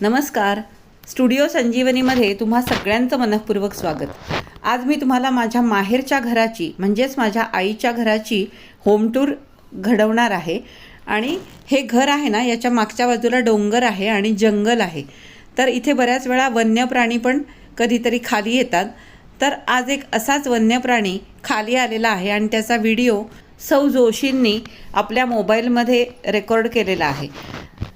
नमस्कार. स्टुडिओ संजीवनीमध्ये तुम्हा सगळ्यांचं मनःपूर्वक स्वागत. आज मी तुम्हाला माझ्या माहेरच्या घराची म्हणजेच माझ्या आईच्या घराची होम टूर घडवणार आहे. आणि हे घर आहे ना याच्या मागच्या बाजूला डोंगर आहे आणि जंगल आहे. तर इथे बऱ्याच वेळा वन्य प्राणी पण कधीतरी खाली येतात. तर आज एक असाच वन्य प्राणी खाली आलेला आहे आणि त्याचा व्हिडिओ सौ जोशींनी आपल्या मोबाईलमध्ये रेकॉर्ड केलेला आहे.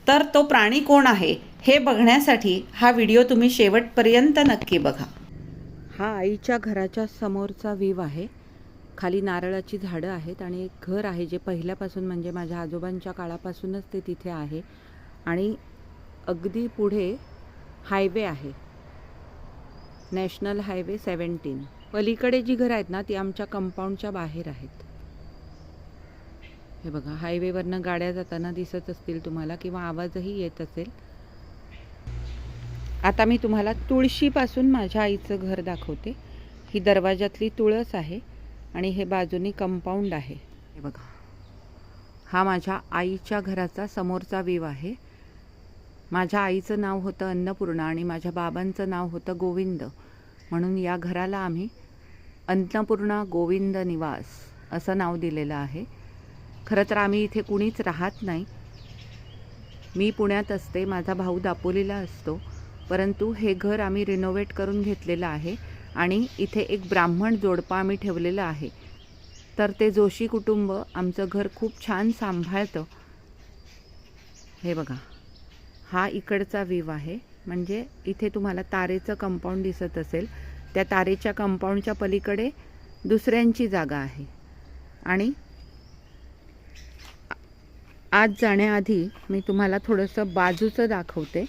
तर तो प्राणी कोण आहे? हे बघण्यासाठी हा व्हिडिओ तुम्ही शेवटपर्यंत नक्की बघा. हा आईच्या घराच्या समोरचा व्ह्यू आहे. खाली नारळाची झाडं आहेत आणि एक घर आहे जे पहिल्यापासून म्हणजे माझ्या आजोबांच्या काळापासूनच ते तिथे आहे. आणि अगदी पुढे हायवे आहे. नॅशनल हायवे सेवन्टीन पलीकडे जी घरं आहेत ना ती आमच्या कंपाऊंडच्या बाहेर आहेत. हे बघा हायवेवरनं गाड्या जाताना दिसत असतील तुम्हाला किंवा आवाजही येत असेल. आता मी तुम्हाला तुळशीपासून माझ्या आईचं घर दाखवते. ही दरवाजातली तुळस आहे आणि हे बाजूनी कंपाऊंड आहे. हे बघा. हा माझ्या आईच्या घराचा समोरचा व्यू आहे. माझ्या आईचं नाव होतं अन्नपूर्णा आणि माझ्या बाबांचं नाव होतं गोविंद. म्हणून या घराला आम्ही अन्नपूर्णा गोविंद निवास असं नाव दिलेलं आहे. खरं तर आम्ही इथे कुणीच राहत नाही. मी पुण्यात असते माझा भाऊ दापोलीला असतो. परंतु हे घर आम्ही रिनोव्हेट करून घेतलेलं आहे आणि इथे एक ब्राह्मण जोडपं आम्ही ठेवलेलं आहे. तर ते जोशी कुटुंब आमचं घर खूप छान सांभाळतं. हे बघा हा इकडचा व्ह्यू आहे. म्हणजे इथे तुम्हाला तारेचं कंपाऊंड दिसत असेल. त्या तारेच्या कंपाऊंडच्या पलीकडे दुसऱ्यांची जागा आहे. आणि आज जाण्याआधी मी तुम्हाला थोडंसं बाजूचं दाखवते.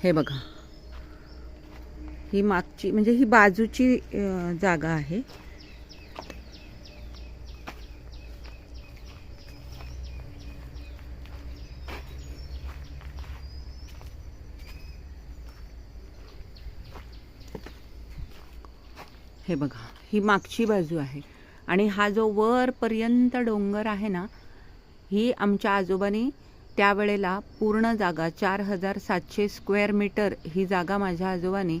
हे बघा. ही मागची म्हणजे ही बाजूची जागा आहे. हे बघा ही मागची बाजू आहे. आणि हा जो वरपर्यंत डोंगर आहे ना ही आमच्या आजोबांनी त्यावेळेला पूर्ण जागा चार हजार सातशे स्क्वेअर मीटर ही जागा माझ्या आजोबांनी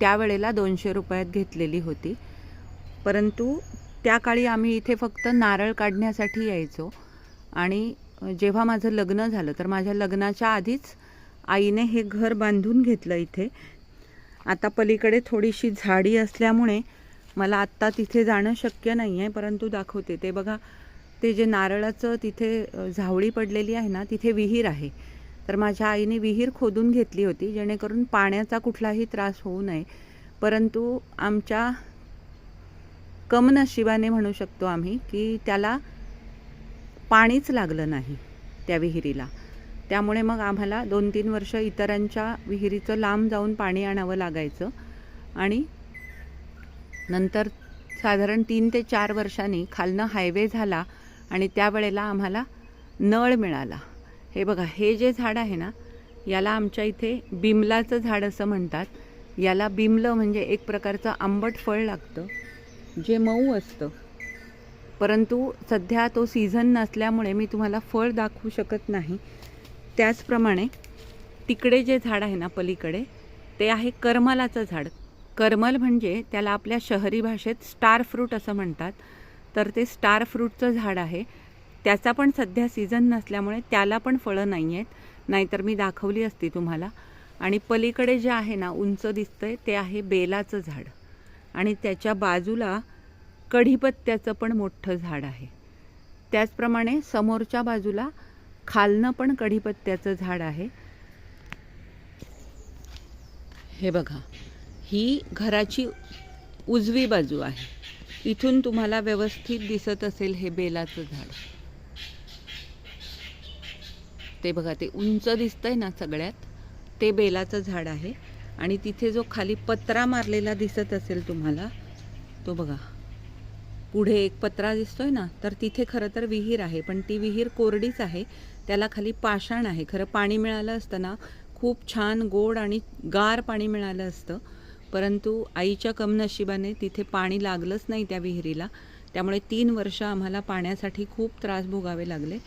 त्यावेळेला दोनशे रुपयात घेतलेली होती. परंतु त्या काळी आम्ही इथे फक्त नारळ काढण्यासाठी यायचो आणि जेव्हा माझं लग्न झालं तर माझ्या लग्नाच्या आधीच आईने हे घर बांधून घेतलं इथे. आता पलीकडे थोडीशी झाडी असल्यामुळे मला आत्ता तिथे जाणं शक्य नाही आहे परंतु दाखवते. ते बघा ते जे नारळाचं तिथे झावळी पडलेली आहे ना तिथे विहीर आहे. तर माझ्या आईने विहीर खोदून घेतली होती जेणेकरून पाण्याचा कुठलाही त्रास होऊ नये. परंतु आमच्या कमनशिबाने म्हणू शकतो आम्ही की त्याला पाणीच लागलं नाही त्या विहिरीला. त्यामुळे मग आम्हाला दोन तीन वर्ष इतरांच्या विहिरीचं लांब जाऊन पाणी आणावं लागायचं. आणि नंतर साधारण तीन ते चार वर्षांनी खालनं हायवे झाला आणि त्यावेळेला आम्हाला नळ मिळाला. हे बघा हे जे झाड आहे ना याला आमच्या इथे बिमलाचं झाड असं म्हणतात. याला बिमलं म्हणजे एक प्रकारचं आंबट फळ लागतं जे मऊ असतं. परंतु सध्या तो सीझन नसल्यामुळे मी तुम्हाला फळ दाखवू शकत नाही. त्याचप्रमाणे तिकडे जे झाड आहे ना पलीकडे ते आहे करमलाचं झाड. करमल म्हणजे त्याला आपल्या शहरी भाषेत स्टार फ्रूट असं म्हणतात. तर ते स्टार फ्रूटचं झाड आहे. त्याचा पण सध्या सीझन नसल्यामुळे त्याला पण फळं नाही आहेत. नाहीतर मी दाखवली असती तुम्हाला. आणि पलीकडे जे आहे ना उंच दिसतंय ते आहे बेलाचं झाड. आणि त्याच्या बाजूला कढीपत्त्याचं पण मोठं झाड आहे. त्याचप्रमाणे समोरच्या बाजूला खालनं पण कढीपत्त्याचं झाड आहे. हे बघा ही घराची उजवी बाजू आहे. इथून तुम्हाला व्यवस्थित दिसत असेल हे बेलाचं झाड. ते बघा ते उंच दिसतंय ना सगळ्यात. ते बेलाचं झाड आहे. आणि तिथे जो खाली पत्रा मारलेला दिसत असेल तुम्हाला तो बघा. पुढे एक पत्रा दिसतोय ना तर तिथे खरं तर विहीर आहे पण ती विहीर कोरडीच आहे. त्याला खाली पाषाण आहे. खरं पाणी मिळालं असतं ना खूप छान गोड आणि गार पाणी मिळालं असतं. परंतु आईच्या कमनशिबाने तिथे पाणी लागलंच नाही त्या विहिरीला. त्यामुळे तीन वर्ष आम्हाला पाण्यासाठी खूप त्रास भोगावे लागले.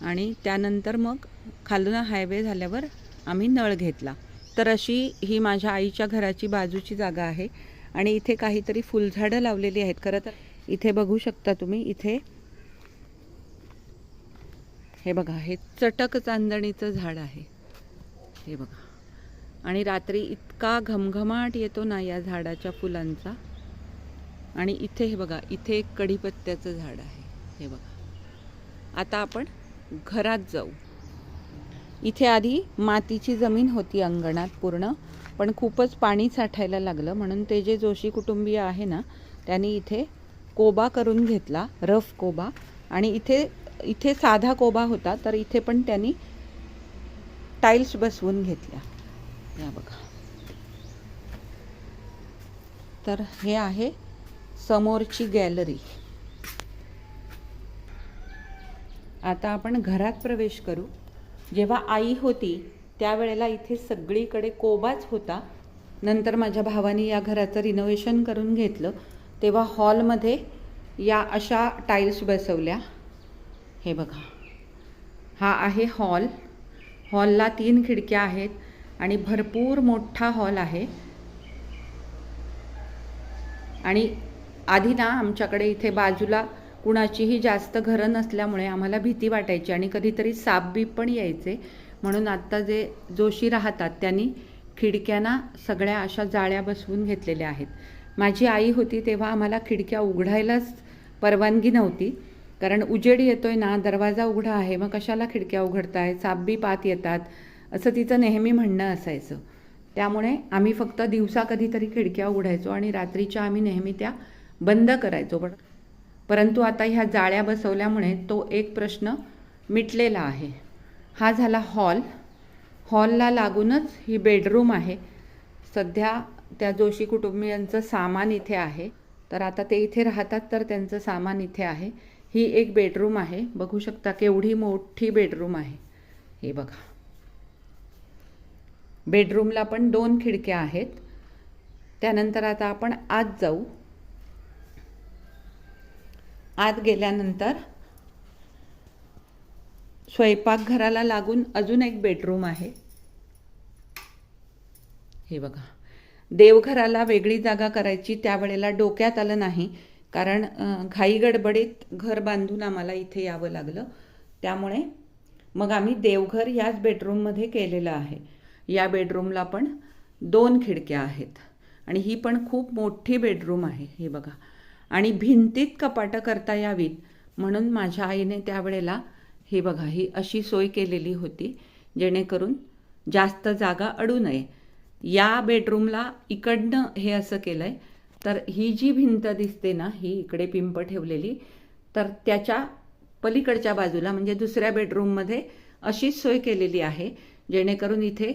आणि त्यानंतर मग खालून हायवे झाल्यावर आम्ही नळ घेतला. तर अशी ही माझ्या आईच्या घराची बाजूची जागा आहे. आणि इथे काहीतरी फुलझाडं लावलेली आहेत. खरं तर इथे बघू शकता तुम्ही इथे हे बघा हे चटक चांदणीचं झाड आहे. हे बघा. आणि रात्री इतका घमघमाट येतो ना या झाडाच्या फुलांचा. आणि इथे हे बघा इथे एक कढीपत्त्याचं झाड आहे हे बघा. आता आपण घरात जाऊ. इथे आधी मातीची जमीन होती अंगणात पूर्ण पण खूपच पाणी साठायला लागलं. म्हणून ते जे जोशी कुटुंबीय आहे ना त्यांनी इथे कोबा करून घेतला रफ कोबा. आणि इथे इथे साधा कोबा होता तर इथे पण त्यांनी टाईल्स बसवून घेतल्या. या बघा. तर हे आहे समोरची गॅलरी. आता आपण घरात प्रवेश करू. जेव्हा आई होती त्यावेळेला इथे सगळीकडे कोबाच होता. नंतर माझ्या भावाने या घराचं रिनोव्हेशन करून घेतलं. तेव्हा हॉलमध्ये या अशा टाईल्स बसवल्या. हे बघा. हा आहे हॉल. हॉलला तीन खिडक्या आहेत. आणि भरपूर मोठा हॉल आहे. आणि आधी ना आमच्याकडे इथे बाजूला कुणाचीही जास्त घरं नसल्यामुळे आम्हाला भीती वाटायची आणि कधीतरी सापबीप पण यायचे. म्हणून आत्ता जे जोशी राहतात त्यांनी खिडक्यांना सगळ्या अशा जाळ्या बसवून घेतलेल्या आहेत. माझी आई होती तेव्हा आम्हाला खिडक्या उघडायलाच परवानगी नव्हती. कारण उजेड येतोय ना दरवाजा उघडा आहे मग कशाला खिडक्या उघडताय? सापबीप आत येतात. असं तिचं नेहमी म्हणणं असायचं. त्यामुळे आम्ही फक्त दिवसा कधीतरी खिडक्या उघडायचो आणि रात्रीच्या आम्ही नेहमी त्या बंद करायचो. पण परंतु आता ह्या जाळ्या बसवल्यामुळे तो एक प्रश्न मिटलेला आहे. हा झाला हॉल. हॉलला लागूनच ही बेडरूम आहे. सध्या त्या जोशी कुटुंबियांचं सामान इथे आहे. तर आता ते इथे राहतात तर त्यांचं सामान इथे आहे. ही एक बेडरूम आहे. बघू शकता केवढी मोठी बेडरूम आहे. हे बघा. बेडरूमला पण दोन खिडक्या आहेत. त्यानंतर आता आपण आत जाऊ. आत गेल्यानंतर स्वयंपाकघराला लागून अजून एक बेडरूम आहे. हे बघा. देवघराला वेगळी जागा करायची त्यावेळेला डोक्यात आलं नाही कारण घाई गडबडीत घर बांधून आम्हाला इथे यावं लागलं. त्यामुळे मग आम्ही देवघर याच बेडरूममध्ये केलेलं आहे. या बेडरूमला पण दोन खिडक्या आहेत. आणि ही पण खूप मोठी बेडरूम आहे हे बघा. आणि भिंतीत कपाटं करता यावीत म्हणून माझ्या आईने त्यावेळेला हे बघा ही अशी सोय केलेली होती जेणेकरून जास्त जागा अडू नये. या बेडरूमला इकडनं हे असं केलं आहे तर ही जी भिंत दिसते ना ही इकडे पिंप ठेवलेली तर त्याच्या पलीकडच्या बाजूला म्हणजे दुसऱ्या बेडरूममध्ये अशीच सोय केलेली आहे जेणेकरून इथे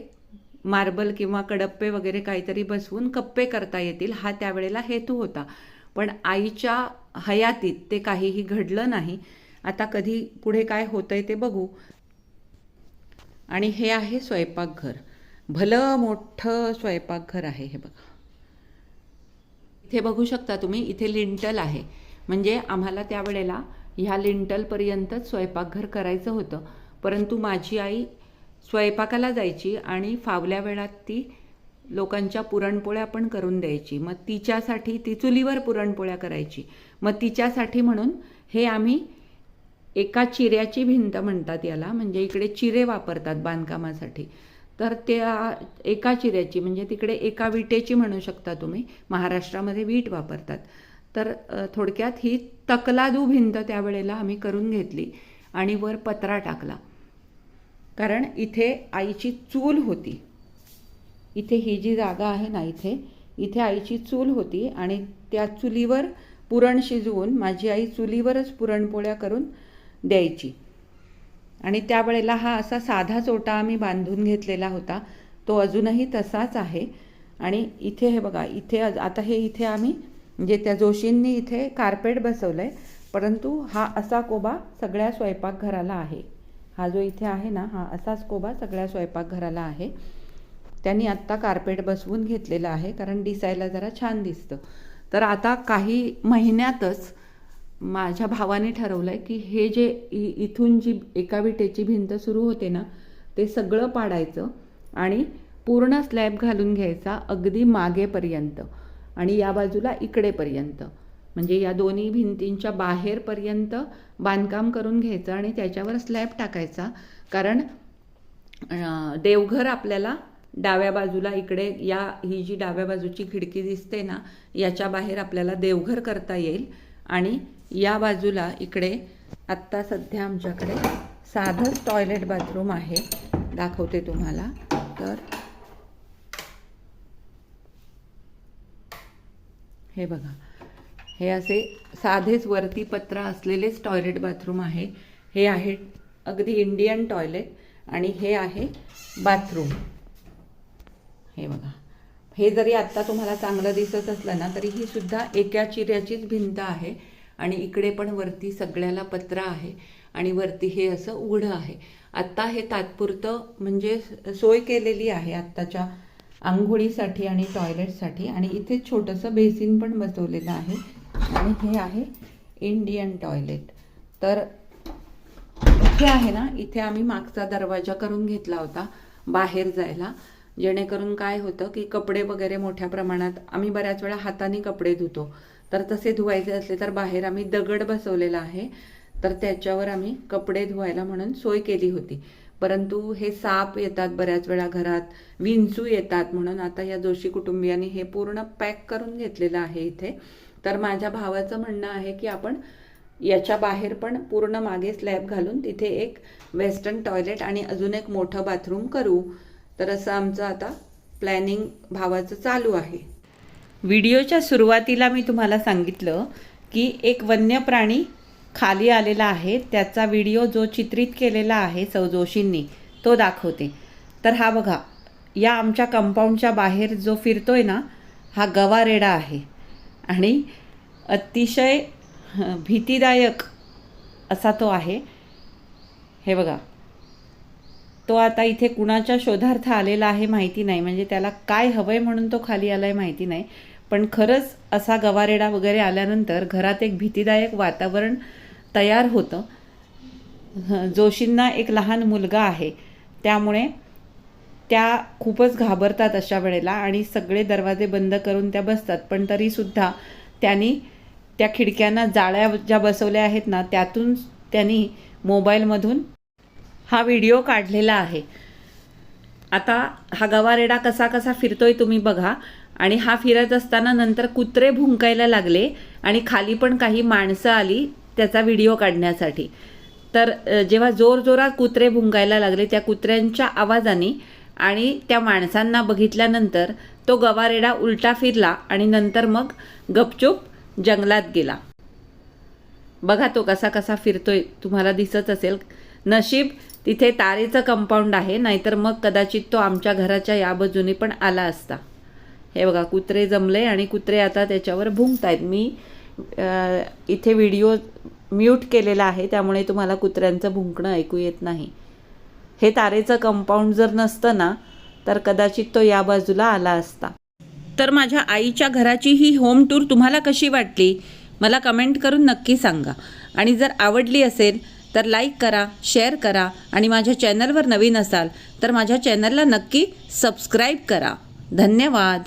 मार्बल किंवा कडप्पे वगैरे काहीतरी बसवून कप्पे करता येतील हा त्यावेळेला हेतू होता. पण आईच्या हयातीत ते काहीही घडलं नाही. आता कधी पुढे काय होतंय ते बघू. आणि हे आहे स्वयंपाकघर. भलं मोठं स्वयंपाकघर आहे हे बघा. इथे बघू शकता तुम्ही इथे लिंटल आहे. म्हणजे आम्हाला त्यावेळेला ह्या लिंटलपर्यंतच स्वयंपाकघर करायचं होतं. परंतु माझी आई स्वयंपाकाला जायची आणि फावल्या वेळात ती लोकांच्या पुरणपोळ्या पण करून द्यायची. मग तिच्यासाठी ती चुलीवर पुरणपोळ्या करायची. मग तिच्यासाठी म्हणून हे आम्ही एका चिऱ्याची भिंत म्हणतात याला म्हणजे इकडे चिरे वापरतात बांधकामासाठी. तर त्या एका चिऱ्याची म्हणजे तिकडे एका विटेची म्हणू शकता तुम्ही महाराष्ट्रामध्ये वीट वापरतात. तर थोडक्यात ही तकलादू भिंत त्यावेळेला आम्ही करून घेतली आणि वर पत्रा टाकला. कारण इथे आईची चूल होती. इथे ही जी जागा आहे ना इथे इथे आईची चूल होती आणि त्या चुलीवर पुरण शिजवून माझी आई चुलीवरच पुरणपोळ्या करून द्यायची. आणि त्यावेळेला हा असा साधा चोटा आम्ही बांधून घेतलेला होता. तो अजूनही तसाच आहे. आणि इथे हे बघा इथे आता हे इथे आम्ही म्हणजे त्या जोशींनी इथे कार्पेट बसवलं आहे परंतु हा असा कोबा सगळ्या स्वयंपाकघराला आहे. हा जो इथे आहे ना हा असाच कोबा सगळ्या स्वयंपाकघराला आहे. त्यांनी आत्ता कार्पेट बसवून घेतलेलं आहे कारण दिसायला जरा छान दिसतं. तर आता काही महिन्यातच माझ्या भावाने ठरवलं आहे की हे जे इ इथून जी एका विटेची भिंत सुरू होते ना ते सगळं पाडायचं आणि पूर्ण स्लॅब घालून घ्यायचा अगदी मागेपर्यंत आणि या बाजूला इकडेपर्यंत. म्हणजे या दोन्ही भिंतींच्या बाहेरपर्यंत बांधकाम करून घ्यायचं आणि त्याच्यावर स्लॅब टाकायचा. कारण देवघर आपल्याला डाव्या बाजूला इकडे या ही जी डाव्या बाजूची खिडकी दिसते ना याच्या बाहेर आपल्याला देवघर करता येईल. आणि या बाजूला इकडे आत्ता सध्या आमच्याकडे साधंच टॉयलेट बाथरूम आहे. दाखवते तुम्हाला. तर हे बघा. हे असे साधेच वरती पत्र असलेलेच टॉयलेट बाथरूम आहे. हे आहे अगदी इंडियन टॉयलेट आणि हे आहे बाथरूम हे बघा. हे जरी आत्ता तुम्हाला चांगलं दिसत असलं ना तरी ही सुद्धा एका चिऱ्याचीच भिंत आहे आणि इकडे पण वरती सगळ्याला पत्र आहे आणि वरती हे असं उघडं आहे. आत्ता हे तात्पुरतं म्हणजे सोय केलेली आहे आत्ताच्या आंघोळीसाठी आणि टॉयलेटसाठी आणि इथे छोटंसं बेसिन पण बसवलेलं आहे. आणि हे आहे इंडियन टॉयलेट तर इथे आहे ना इथे आम्ही मागचा दरवाजा करून घेतला होता बाहेर जायला. जेणेकरून काय होतं की कपडे वगैरे मोठ्या प्रमाणात आम्ही बऱ्याच वेळा हाताने कपडे धुतो. तर तसे धुवायचे असले तर बाहेर आम्ही दगड बसवलेला आहे. तर त्याच्यावर आम्ही कपडे धुवायला म्हणून सोय केली होती. परंतु हे साप येतात बऱ्याच वेळा घरात विंचू येतात म्हणून आता या जोशी कुटुंबियांनी हे पूर्ण पॅक करून घेतलेलं आहे इथे. तर माझ्या भावाचं म्हणणं आहे की आपण याच्या बाहेर पण पूर्ण मागे स्लॅब घालून तिथे एक वेस्टर्न टॉयलेट आणि अजून एक मोठं बाथरूम करू. तर असं आमचं आता प्लॅनिंग भावाचं चालू आहे. व्हिडिओच्या सुरुवातीला मी तुम्हाला सांगितलं की एक वन्य प्राणी खाली आलेला आहे. त्याचा व्हिडिओ जो चित्रित केलेला आहे सौ जोशींनी तो दाखवते. तर हा बघा या आमच्या कंपाऊंडच्या बाहेर जो फिरतोय ना हा गवारेडा आहे. आणि अतिशय भीतीदायक असा तो आहे. हे बघा. तो आता इथे कुणाच्या शोधार्थ आलेला आहे माहिती नाही. म्हणजे त्याला काय हवं आहे म्हणून तो खाली आला आहे माहिती नाही. पण खरंच असा गवारेडा वगैरे आल्यानंतर घरात एक भीतीदायक वातावरण तयार होतं. जोशींना एक लहान मुलगा आहे. त्यामुळे त्या खूपच घाबरतात अशा वेळेला आणि सगळे दरवाजे बंद करून त्या बसतात. पण तरीसुद्धा त्यांनी त्या खिडक्यांना जाळ्या ज्या बसवल्या आहेत ना त्यातून त्यांनी मोबाईलमधून हा व्हिडिओ काढलेला आहे. आता हा गवारेडा कसा कसा फिरतोय तुम्ही बघा. आणि हा फिरत असताना नंतर कुत्रे भुंकायला लागले आणि खाली पण काही माणसं आली त्याचा व्हिडिओ काढण्यासाठी. तर जेव्हा जोरजोरात कुत्रे भुंकायला लागले त्या कुत्र्यांच्या आवाजाने आणि त्या माणसांना बघितल्यानंतर तो गवारेडा उलटा फिरला आणि नंतर मग गपचूप जंगलात गेला. बघा तो कसा कसा फिरतोय तुम्हाला दिसत असेल. नशीब तिथे तारेचं कंपाऊंड आहे नाहीतर मग कदाचित तो आमच्या घराच्या या बाजूने पण आला असता. हे बघा कुत्रे जमले आणि कुत्रे आता त्याच्यावर भुंकत आहेत मी इथे व्हिडिओ म्यूट केलेला आहे त्यामुळे तुम्हाला कुत्र्यांचं भुंकणं ऐकू येत नाही. हे तारेचं कंपाऊंड जर नसतं ना तर कदाचित तो या बाजूला आला असता. तर माझ्या आईच्या घराची ही होम टूर तुम्हाला कशी वाटली? मला कमेंट करून नक्की सांगा. आणि जर आवडली असेल तर लाईक करा शेअर करा. आणि माझ्या चॅनलवर नवीन असाल तर माझ्या चॅनलला नक्की सबस्क्राईब करा. धन्यवाद.